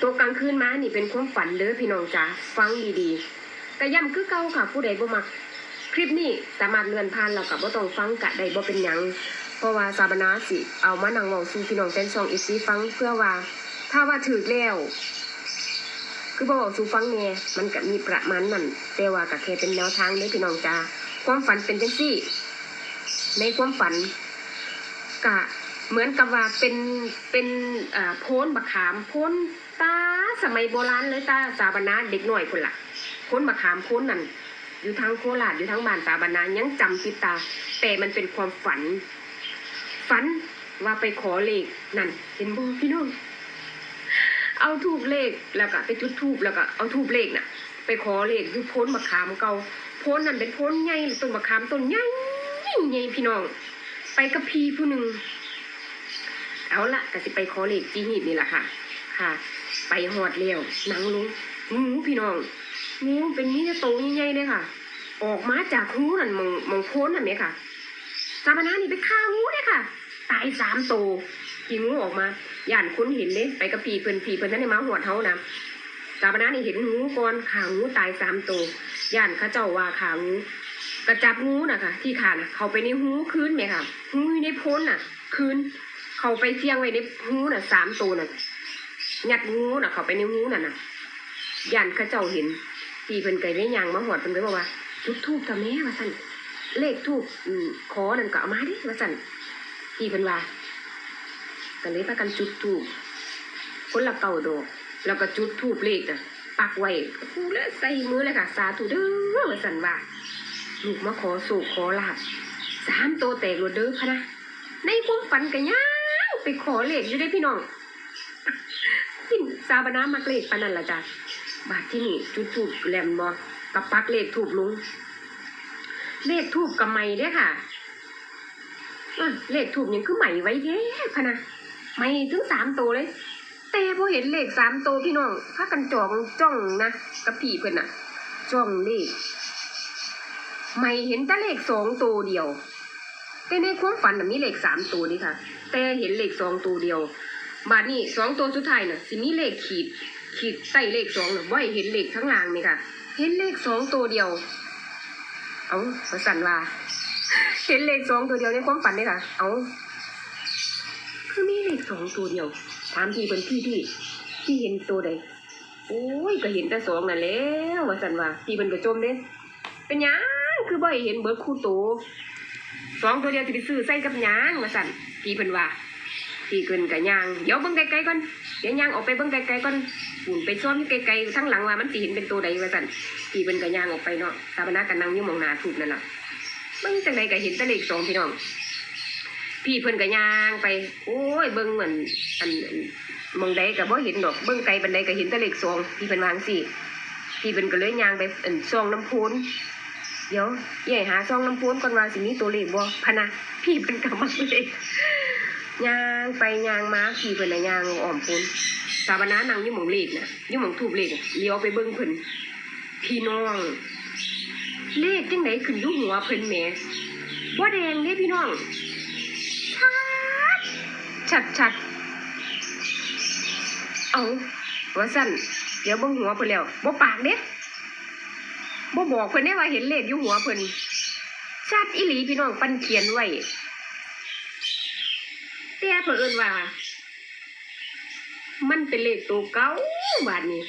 ตัวกลางคืนมานี่เป็นความฝันเด้อพี่น้องจ๋าฟังดีๆกระย่ำคือเก่าค่ะผู้ใดบ่มัก คลิปนี้สามารถเลื่อนผ่านแล้วกับบ่ต้องฟังกะได้บ่เป็นหยังเพราะว่าซาบานาสิ เอามานั่งเว้าสู่พี่น้องแฟนช่องอีซีฟังเพื่อว่า ถ้าว่าถูกแล้ว คือบ่เว้าสู่ฟังแน่มันก็มีประมาณนั้นแต่ว่าก็แค่เป็นแนวทางเด้อพี่น้องจ๋าความฝันเป็นจังซี่ ในความฝันกะ เหมือนกับว่าเป็นเป็นโพ้นบักขามโพ้นตาสมัยโบราณเลยตาสาบานาเด็กหน่อยคนละโพ้นบักขามโพ้นนั่นอยู่ทางโคราชอยู่ทางบ้านสาบานายังจำติดตา แต่มันเป็นความฝัน ฝันว่าไปขอเลขนั่น เห็นบ่พี่น้องเอาทูบเลขแล้วก็ไปจุดทูบแล้วก็เอาทูบเลขน่ะ ไปขอเลขอยู่โพ้นมะขามเก่าโพ้นนั่นเป็นโพ้นใหญ่ต้นมะขามต้นใหญ่ใหญ่พี่น้อง ไปกับพีผู้หนึ่ง เอาละก็สิไปขอเลขจีหีบนี่แหละค่ะ ค่ะ ไปหอดเลี้ยวหนังลุงงูพี่น้องงูเป็นมีแต่โตใหญ่ๆเลยค่ะ ออกมาจากหูนั่นมองมองโพ้นนั่นไหมค่ะสามนานี่ไปฆ่างูเลยค่ะ ตายสามตัวขี่งูออกมาย่านคุ้นเห็นเลยไปกับปีเพิ่นปีเพิ่นนั่นในมาหัวเท้านะสามนานี่เห็นงูก่อนขางูตายสามตัวย่านข้าเจ้าว่าขางูกระจับงูน่ะค่ะที่ขาน่ะเขาไปในหูคืนไหมค่ะหูในพ้นน่ะ คืน เขาไปเสี่ยงไว้ในหูน่ะสามตัวน่ะยัดงูน่ะ เขาไปในหูน่ะน่ะย่านข้าเจ้าเห็นปีเพิ่นไก่ได้ยางมาหอดเพิ่นไปบอกว่าจุดทูบทำแม่ว่าสั่นเลขทูบอืมขอนั่นก็เอามาดิว่าสั่นอีเพิ่นว่าก็เลยพากันจุดทูบคนละเก่าดอกแล้วก็จุดทูบเลขน่ะปักไว้กูเลยใส่มือเลยค่ะสาธุเด้อว่าสั่นว่าลูกมาขอสู่ขอลาบสามโตวแตกโลดเด้อพะนะในความฝันก็ย่าง ไปขอเลขอยู่ได้พี่น้องกินซาบานามักเลขปานนั้นล่ะจ้ะบาดที่นี่จุดทูบแหลมบ่กับปักเลขทูบลงเลขทูบกับไม่เด้ค่ะอะเลขทูบยังคือใหม่ไว้เด้พะนะไม่ถึงสามตัวเลย แต่พอเห็นเลขสามตัวพี่น้องพากันจองจ้องนะกับพี่เพิ่นน่ะจ้องเลขไม่เห็นแต่เลขสองตัวเดียวแต่ในความฝันมีเลขสามตัวนี่ค่ะ แต่เห็นเลขสองตัวเดียว บาดนี้สองตัวสุดท้ายน่ะสิมีเลขขีด ขีดใต้เลขสองน่ะว่าให้เห็นเลขข้างล่างนี่ค่ะเห็นเลขสองตัวเดียว เอาประสันว่าเห็นเลขสองตัวเดียวในความฝันเลยค่ะ เอาคือมีเลขสองตัวเดียว ถามพี่เป็นพี่พี่พี่เห็นตัวใดโอ้ยก็เห็นแต่สองนั่นแล้วว่าสันว่าพี่เป็นกระจมเด้เป็นยังคือบ่ให้เห็นเบิร์ดคู่โต สองตัวเดียวจะไปซื้อใส่กับยังว่าสั่นพี่เป็นว่าพี่เกินกับยางเดี๋ยวเบิ่งไกลๆก่อนเดี๋ยวยางออกไปเบิ่งไกลๆก่อนหุ่นไปซ้อมไกลๆทั้งหลังว่ามันสิเห็นเป็นตัวใดว่าสั่นพี่เป็นกับยางออกไปเนาะสาบนากันนั่งยู่หมองหนาถูกนั่นแหละเบิ่งจังใดก็เห็นต่เลขสองพี่น้องพี่เพิ่นกับยางไปโอ้ยเบิ่งเหมือนอันมองใดก็บ่เห็นดอกเบิ่งไกลบันไดก็เห็นต่เลขสองพี่เพิ่นวาจั่งสิพี่เพิ่นก็เลยยางไปอันซองน้ำพุน เดี๋ยวใหญ่หาซองน้ำพุนก่อนว่าสิมีตัวเลขบ่พะนะพี่เพิ่นก็มักเลยยางไปยางมาขี่เพิ่นน่ะยางอ้อมพุ่นสาบานานั่งอยู่หมองเลขน่ะอยู่หมองทูบเลขเลี้ยวไปเบิ่งเพิ่นพี่น้อง เลขจังไดขึ้นอยู่หัวเพิ่นแหมบ่แดงเด้พี่น้องชัดชัดชัดเอาว่าสั่นเดี๋ยวเบิ่งหัวเพิ่นแล้วบ่ปากเด้ บ่บอกเพิ่นได้ว่าเห็นเลขอยู่หัวเพิ่นชัดอีหลีพี่น้องปันเขียนไว้แต่เผอิญว่า มันเป็นเลขตัวเก่าบาทนี้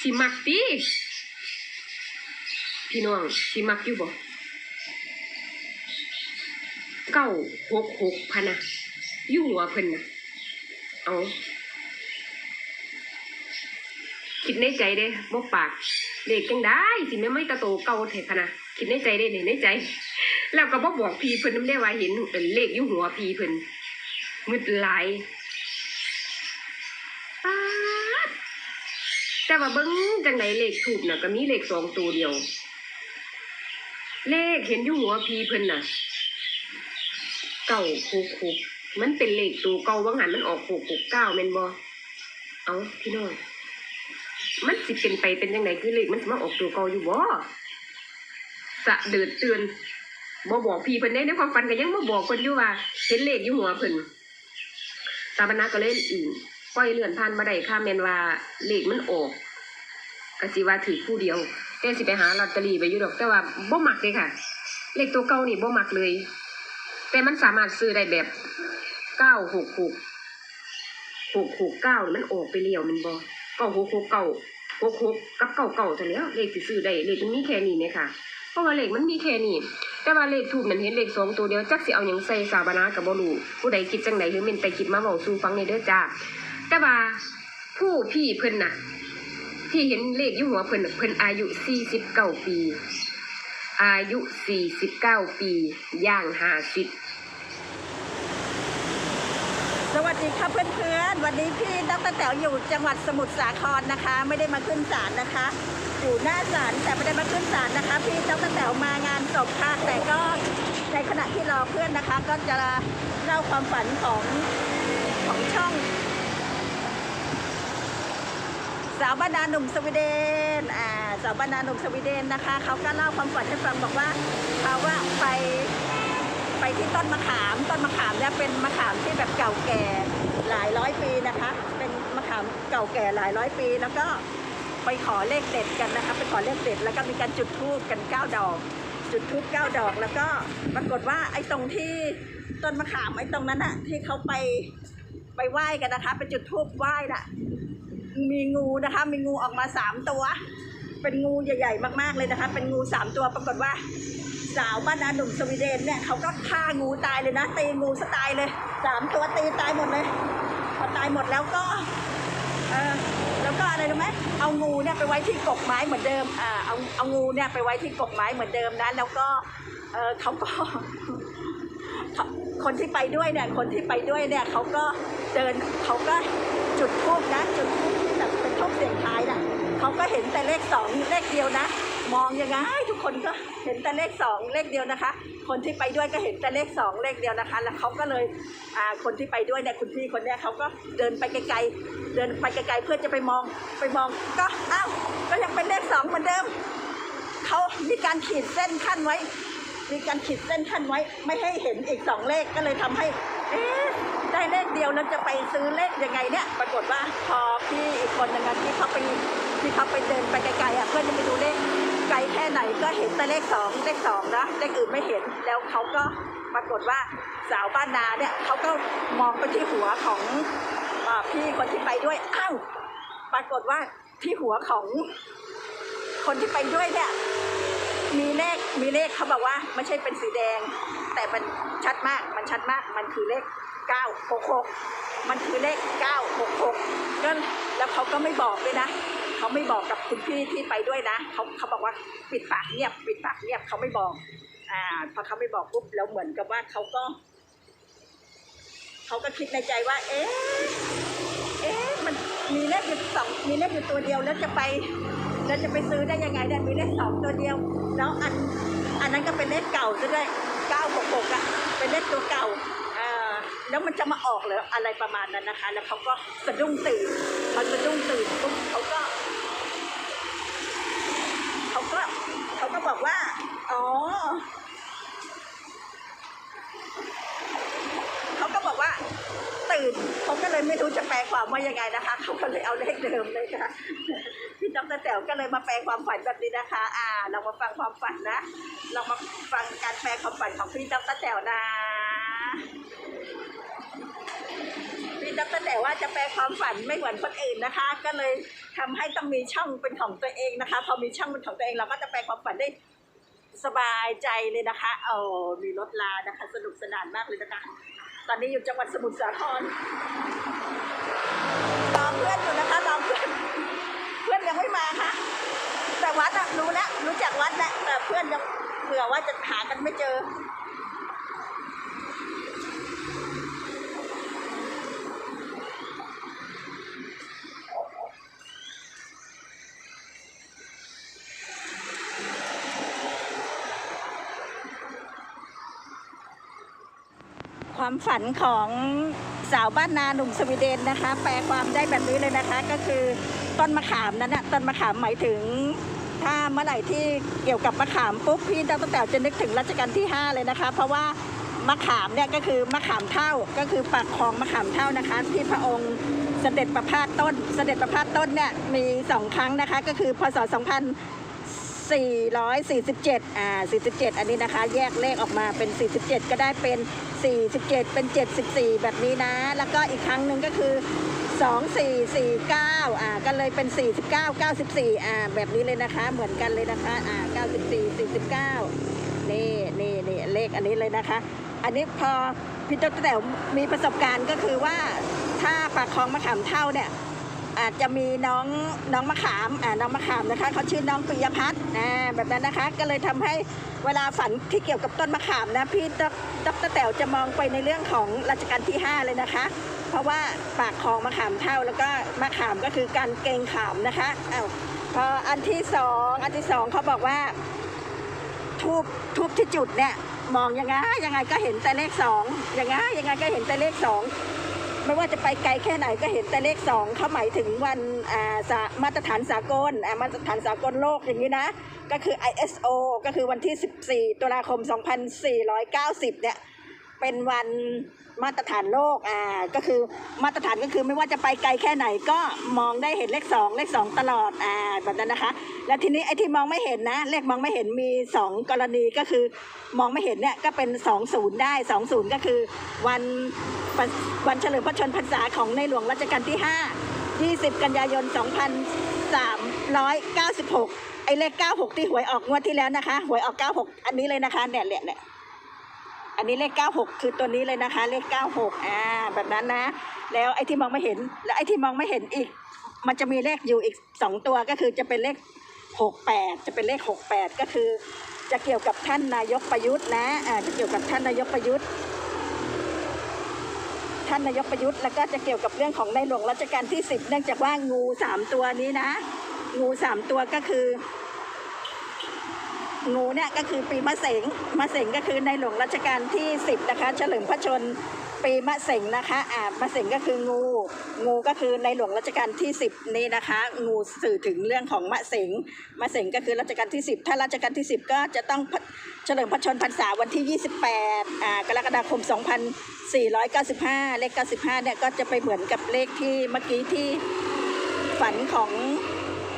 สิมักตีพี่น้องสิมักอยู่บ่เก้าหกหกพะนะอยู่หัวเพิ่นนะเอา คิดในใจเด้บ่ปากเลขจังได้สิแม่ไม่ตะโตเก่าแท้พะนะคิดในใจเด้นี่ในใจ แล้วก็บ่บอกพีเพิ่นนำได้ว่าเห็นเป็นเลขอยู่หัวพีเพิ่นมืดไหลายแต่ว่าเบิ้งจังไหนเลขถูกน่ะก็มีเลขสองตัวเดียว เลขเห็นอยู่หัวพีเพิ่นน่ะเก้าหกหกมันเป็นเลขตัวเก่าว่างหันมันออกหกหกเก้าเมนบอเอาพี่น้อง มันสิเป็นไปเป็นยังไงคือเลขมันสิมาออกตัวเก่าอยู่บ่สะเดือดเตือนบ่บอกพี่เพิ่นได้ในความฝันก็ยังบ่บอกเพิ่นอยู่ว่าเห็นเลขอยู่หัวเพิ่นตาบรรณาก็เลยอืมปล่อยเลื่อนผ่านมาได้ค่ะแม่นว่าเลขมันออกก็สิว่าถือผู้เดียวแต่สิไปหาลอตเตอรี่ไปอยู่ดอก แต่ว่าบ่มักเลยค่ะ เลขตัวเก่านี่บ่มักเลย แต่มันสามารถซื้อได้แบบเก้าหกหกหกหกเก้ามันออกไปเลี้ยวมันบ่ เก้าหกหกเก้าหกหกกับเก้าเก้าแต่แล้วเลขสิซื้อได้เลขมันมีแค่นี้เนี่ยค่ะเพราะว่าเลขมันมีแค่นี้แต่ว่าเลขถูกนั่นเห็นเลขสองตัวเดียวจักสิเอาหยังใส่สาบานากับบ่รู้ผู้ใดคิดจังไดหรือเมนไปคิดมาเว้าสู่ฟังในเด้อจ้าแต่ว่าผู้พี่เพิ่นน่ะ ที่เห็นเลขยู่หัวเพิ่นน่ะเพิ่นอายุ49ปี อายุ49ปี ย่าง50ส วัสดีค่ะเพื่อนๆ วันนี้พี่ดรแต๋วอยู่จังหวัดสมุทรสาครนะคะ ไม่ได้มาขึ้นศาลนะคะ อยู่หน้าศาลแต่ไม่ได้มาขึ้นศาลนะคะ พี่ดรแต๋วมางานศพค่ะแต่ก็ในขณะที่รอเพื่อนนะคะ ก็จะเล่าความฝันของของช่อง สาวบ้านนาหนุ่มสวีเดนอ่าสาวบ้านนาหนุ่มสวีเดนนะคะเขาก็เล่าความฝันให้ฟังบอกว่าเขาว่าไป ไปที่ต้นมะขาม ต้นมะขามเนี่ยเป็นมะขามที่แบบเก่าแก่หลายร้อยปีนะคะ เป็นมะขามเก่าแก่หลายร้อยปี แล้วก็ไปขอเลขเด็ดกันนะคะ ไปขอเลขเด็ดแล้วก็มีการจุดธูปกันเก้าดอก จุดธูปเก้าดอก แล้วก็ปรากฏว่าไอ้ตรงที่ต้นมะขามไอ้ตรงนั้นอะที่เขาไปไปไหว้กันนะคะ ไปจุดธูปไหว้น่ะ มีงูนะคะ มีงูออกมาสามตัว เป็นงูใหญ่ ๆ มากๆเลยนะคะ เป็นงูสามตัวปรากฏว่า สาวบ้านนาหนุ่มสวีเดนเนี่ยเขาก็ฆ่างูตายเลยนะตีงูซะตายเลยสามตัวตีตายหมดเลยพอตายหมดแล้วก็เออแล้วก็อะไรรู้ไหมเอางูเนี่ยไปไว้ที่กกไม้เหมือนเดิมอ่าเอาเอางูเนี่ยไปไว้ที่กกไม้เหมือนเดิมนะแล้วก็เออเขาก็คนที่ไปด้วยเนี่ยคนที่ไปด้วยเนี่ยเขาก็เดินเขาก็จุดทูบนะจุดทูบที่แบบเป็นทูบเสียงท้ายน่ะเขาก็เห็นแต่เลขสองเลขเดียวนะ มองยังไงทุกคนก็เห็นแต่เลขสองเลขเดียวนะคะ คนที่ไปด้วยก็เห็นแต่เลขสองเลขเดียวนะคะ แล้วเขาก็เลยอ่าคนที่ไปด้วยเนี่ยคุณพี่คนเนี้ยเขาก็เดินไปไกลๆเดินไปไกลๆเพื่อจะไปมองไปมองก็อ้าวก็ยังเป็นเลขสองเหมือนเดิมเขามีการขีดเส้นขั้นไว้ มีการขีดเส้นขั้นไว้ ไม่ให้เห็นอีกสองเลขก็เลยทำให้ เอ๊ะได้เลขเดียวแล้วจะไปซื้อเลขยังไงเนี่ย ปรากฏว่าพอพี่อีกคนหนึงที่เขาไปที่เขาไปเดินไปไกลๆอะเพื่อจะไปดูเลข ไกลแค่ไหนก็เห็นแต่เลขสองเลขสองนะเลขอื่นไม่เห็นแล้วเขาก็ปรากฏว่าสาวบ้านนาเนี่ยเขาก็มองไปที่หัวของอพี่คนที่ไปด้วยอ้าวปรากฏว่าที่หัวของคนที่ไปด้วยเนี่ยมีเลขมีเลขเขาบอกว่าไม่ใช่เป็นสีแดง แต่มันชัดมากมันชัดมากมันคือเลข 966 มันคือเลข 966ก็แล้วเขาก็ไม่บอกด้วยนะ เขาไม่บอกกับคุณพี่ที่ไปด้วยนะเขาเขาบอกว่าปิดปากเงียบ ปิดปากเงียบเขาไม่บอก อ่าพอเขาไม่บอกปุ๊บแล้วเหมือนกับว่าเขาก็เขาก็คิดในใจว่า เอ๊ะเอ๊ะมันมีเลขอยู่สองมีเลขอยู่ตัวเดียวแล้วจะไปแล้วจะไปซื้อได้ยังไงเนี่มีเลขสองตัวเดียว แล้วอันอันนั้นก็เป็นเลขเก่าซะด้วยเก้าหกหกอะเป็นเลขตัวเก่า แล้วมันจะมาออกเหรออะไรประมาณนั้นนะคะ แล้วเขาก็สะดุ้งตื่นพอสะดุ้งตื่นปุ๊บเขาก็เขาก็เขาก็บอกว่า อ๋อเขาก็บอกว่าตื่นเขาก็เลยไม่รู้จะแปลความว่ายังไงนะคะเขาก็เลยเอาเลขเดิมเลยค่ะพี่ดรแต๋วก็เลยมาแปลความฝันแบบนี้นะคะ อ่า เรามาฟังความฝันนะ เรามาฟังการแปลความฝันของพี่ดรแต๋วนะ พี่ดรแต๋วว่าจะแปลความฝันไม่เหมือนคนอื่นนะคะ ก็เลยทำให้ต้องมีช่องเป็นของตัวเองนะคะ พอมีช่องเป็นของตัวเองเราก็จะแปลความฝันได้สบายใจเลยนะคะโอ้มีรถลานะคะ สนุกสนานมากเลยนะคะ ตอนนี้อยู่จังหวัดสมุทรสาครรอเพื่อนอยู่นะคะรอเพื่อน เพื่อนยังไม่มาค่ะ แต่วัดรู้แล้วรู้จักวัดแล้วแต่เพื่อนยังเผื่อว่าจะหากันไม่เจอ ความฝันของสาวบ้านนาหนุ่มสวีเดนนะคะ แปลความได้แบบนี้เลยนะคะ ก็คือต้นมะขามนั้นนะต้นมะขามหมายถึง ถ้าเมื่อไหร่ที่เกี่ยวกับมะขามปุ๊บพี่ดรแต๋วจะนึกถึงรัชกาลที่ 5 เลยนะคะ เพราะว่ามะขามเนี่ยก็คือมะขามเท่าก็คือปากคลองมะขามเท่านะคะ ที่พระองค์เสด็จประพาสต้น เสด็จประพาสต้นเนี่ยมีสองครั้งนะคะ ก็คือพศ 447อ่า47 อันนี้นะคะ แยกเลขออกมาเป็น 47 ก็ได้เป็น 47 เป็น 74 แบบนี้นะ แล้วก็อีกครั้งหนึ่งก็คือ 2449อ่าก็เลยเป็น 49 94อ่าแบบนี้เลยนะคะ เหมือนกันเลยนะคะอ่า94 49นี่นี่นี่เลขอันนี้เลยนะคะ อันนี้พอพี่ต๊กแต่มีประสบการณ์ก็คือว่าถ้าปากคลองมะขามเท่าเนี่ย อาจจะมีน้องน้องมะขามอ่าน้องมะขามนะคะเขาชื่อน้องปิยพัฒน์อ่าแบบนั้นนะคะ ก็เลยทำให้เวลาฝันที่เกี่ยวกับต้นมะขามนะพี่ต๊อกต๊อกแต๋วจะมองไปในเรื่องของรัชกาลที่ 5 เลยนะคะ เพราะว่าปากคลองมะขามเท่าแล้วก็มะขามก็คือการเกงขามนะคะอ้าวพออันที่สองอันที่สองเขาบอกว่าทูบทูบที่จุดเนี่ยมองยังไงยังไงก็เห็นแต่เลขสองยังไงยังไงก็เห็นแต่เลขสอง ไม่ว่าจะไปไกลแค่ไหนก็เห็นแต่เลขสองเขาหมายถึงวันมาตรฐานสากลมาตรฐานสากลโลกอย่างนี้นะ ก็คือ ISO ก็คือวันที่ 14 ตุลาคม 2490 เนี่ย เป็นวันมาตรฐานโลกอ่าก็คือมาตรฐานก็คือไม่ว่าจะไปไกลแค่ไหนก็มองได้เห็นเลขสองเลขสองตลอดอ่าแบบนั้นนะคะ แล้วทีนี้ไอ้ที่มองไม่เห็นนะ เลขมองไม่เห็นมีสองกรณีก็คือมองไม่เห็นเนี่ยก็เป็นสองศูนย์ได้สองศูนย์ก็คือวันวันวันเฉลิมพระชนมพรรษาของในหลวงรัชกาลที่ห้า20 กันยายน 2396 ไอ้เลข 96 ที่หวยออกงวดที่แล้วนะคะ หวยออก 96 อันนี้เลยนะคะเนี่ยเนี่ยเนี่ย อันนี้เลข 96 คือตัวนี้เลยนะคะ เลข 96 อ่า แบบนั้นนะ แล้วไอ้ที่มองไม่เห็น แล้วไอ้ที่มองไม่เห็นอีก มันจะมีเลขอยู่อีก 2 ตัวก็คือจะเป็นเลข 68 จะเป็นเลข 68 ก็คือ จะเกี่ยวกับท่านนายกประยุทธ์นะอ่าจะเกี่ยวกับท่านนายกประยุทธ์ ท่านนายกประยุทธ์ แล้วก็จะเกี่ยวกับเรื่องของในหลวงรัชกาลที่ 10 เนื่องจากว่างู 3 ตัวนี้นะ งู 3 ตัวก็คือ งูเนี่ยก็คือปีมะเสงมะเสงก็คือในหลวงรัชกาลที่ 10 นะคะ เฉลิมพระชนปีมะเสงนะคะอ่ามะเสงก็คืองู งูก็คือในหลวงรัชกาลที่ 10 นี้นะคะ งูสื่อถึงเรื่องของมะเสงมะเสงก็คือรัชกาลที่ 10 ถ้ารัชกาลที่ 10 ก็จะต้องเฉลิมพระชนพรรษาวันที่ 28อ่ากรกฎาคม 2495 เลข 95 เนี่ยก็จะไปเหมือนกับเลขที่เมื่อกี้ที่ฝันของ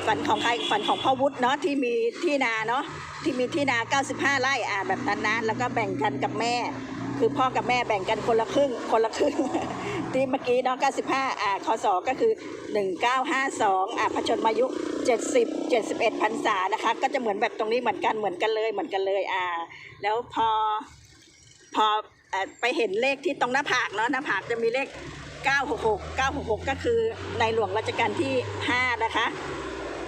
ฝันของใครฝันของพ่อวุฒิเนาะที่มีที่นาเนาะที่มีที่นา 95 ไร่อ่าแบบนั้นนะแล้วก็แบ่งกันกับแม่ คือพ่อกับแม่แบ่งกันคนละครึ่งคนละครึ่งที่เมื่อกี้เนาะ95 อ่าคศก็คือ 1952 อ่าพระชนมายุ 70 71พรรษานะคะ ก็จะเหมือนแบบตรงนี้เหมือนกันเหมือนกันเลยเหมือนกันเลยอ่า แล้วพอพออไปเห็นเลขที่ตรงหน้าผากเนาะหน้าผากจะมีเลข 966 966 ก็คือในหลวงรัชกาลที่ 5 นะคะ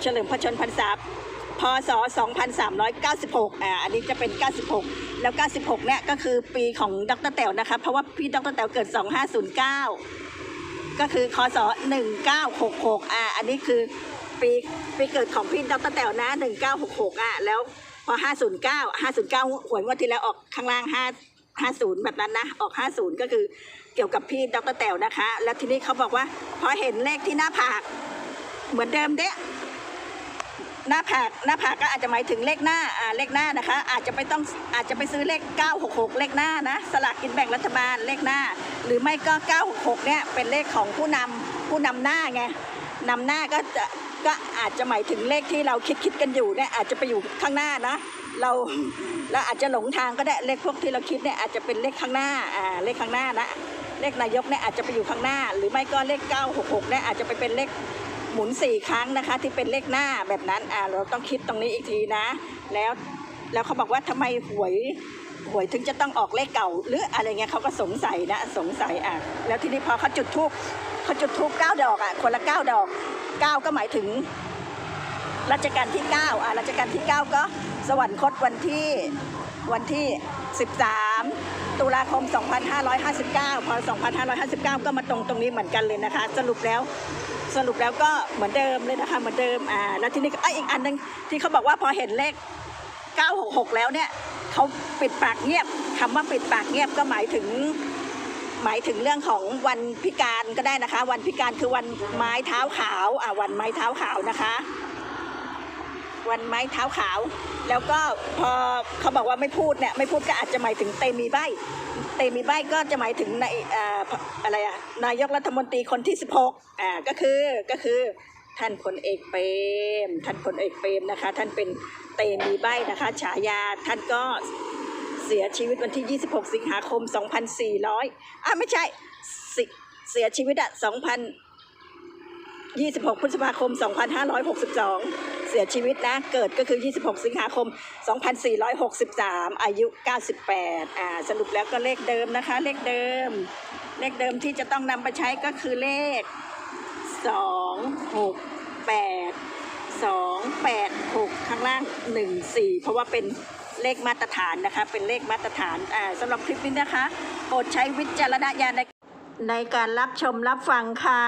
เฉลิมพระชนพรรษาพศ 2396 อ่า อันนี้จะเป็น 96 แล้ว 96 เนี่ยก็คือปีของดรแต๋วนะคะ เพราะว่าพี่ดรแต๋วเกิด 2509 ก็คือคศ 1966 อ่า อันนี้คือปีปีเกิดของพี่ดรแต๋วนะ 1966 อะ แล้วพอ 509 509 หวยงวดที่แล้วออกข้างล่าง 5 50 แบบนั้นนะ ออก 50 ก็คือเกี่ยวกับพี่ดรแต๋วนะคะ แล้วทีนี้เขาบอกว่าพอเห็นเลขที่หน้าผาก เหมือนเดิมเด้ หน้าผากหน้าผากก็อาจจะหมายถึงเลขหน้าอ่าเลขหน้านะคะ อาจจะไปต้องอาจจะไปซื้อเลข 966 เลขหน้านะสลากกินแบ่งรัฐบาลเลขหน้า หรือไม่ก็ 966 เนี่ยเป็นเลขของผู้นำผู้นำหน้าไงนำหน้าก็จะก็อาจจะหมายถึงเลขที่เราคิดคิดกันอยู่เนี่ยอาจจะไปอยู่ข้างหน้านะเราเราอาจจะหลงทางก็ได้เลขพวกที่เราคิดเนี่ยอาจจะเป็นเลขข้างหน้าอ่าเลขข้างหน้านะเลขนายกเนี่ยอาจจะไปอยู่ข้างหน้า หรือไม่ก็เลข 966เนี่ยอาจจะไปเป็นเลข หมุนสี่ครั้งนะคะ ที่เป็นเลขหน้าแบบนั้นอ่าเราต้องคิดตรงนี้อีกทีนะ แล้วแล้วเขาบอกว่าทำไมหวยหวยถึงจะต้องออกเลขเก่า หรืออะไรเงี้ยเขาก็สงสัยนะสงสัยอะแล้วทีนี้พอเขาจุดทูบเขาจุดทูบเก้าดอกอะคนละเก้าดอกเก้าก็หมายถึงรัชกาลที่เก้าอะรัชกาลที่เก้าก็สวรรคตวันที่วันที่ 13 ตุลาคม 2559 พอ 2559 ก็มาตรงตรงนี้เหมือนกันเลยนะคะ สรุปแล้ว สรุปแล้วก็เหมือนเดิมเลยนะคะเหมือนเดิมอ่าแล้วทีนี้ไอ้อีกอันหนึงที่เขาบอกว่าพอเห็นเลข 966 แล้วเนี่ยเขาปิดปากเงียบคำว่าปิดปากเงียบก็หมายถึง หมายถึงเรื่องของวันพิการก็ได้นะคะ วันพิการคือวันไม้เท้าขาวอ่าวันไม้เท้าขาวนะคะ วันไม้เท้าขาว แล้วก็พอเขาบอกว่าไม่พูดเนี่ยไม่พูดก็อาจจะหมายถึงเตมีใบเตมีใบก็จะหมายถึงในออะไรอะนายกรัฐมนตรีคนที่ 16อ่าก็คือก็คือท่านพลเอกเปรม ท่านพลเอกเปรมนะคะ ท่านเป็นเตมีใบนะคะฉายาท่านก็เสียชีวิตวันที่ 26 สิงหาคม 2400อ่าไม่ใช่เสียชีวิตอะ2,000 26 พฤษภาคม 2562 เสียชีวิตนะ เกิดก็คือ 26 สิงหาคม 2463 อายุ 98 อ่า สรุปแล้วก็เลขเดิมนะคะ เลขเดิม เลขเดิมที่จะต้องนำไปใช้ก็คือเลข 2 6 8 2 8 6 ข้างล่าง 1 4 เพราะว่าเป็นเลขมาตรฐานนะคะ เป็นเลขมาตรฐาน อ่าสำหรับคลิปนี้นะคะ โปรดใช้วิจารณญาณในในการรับชมรับฟังค่ะ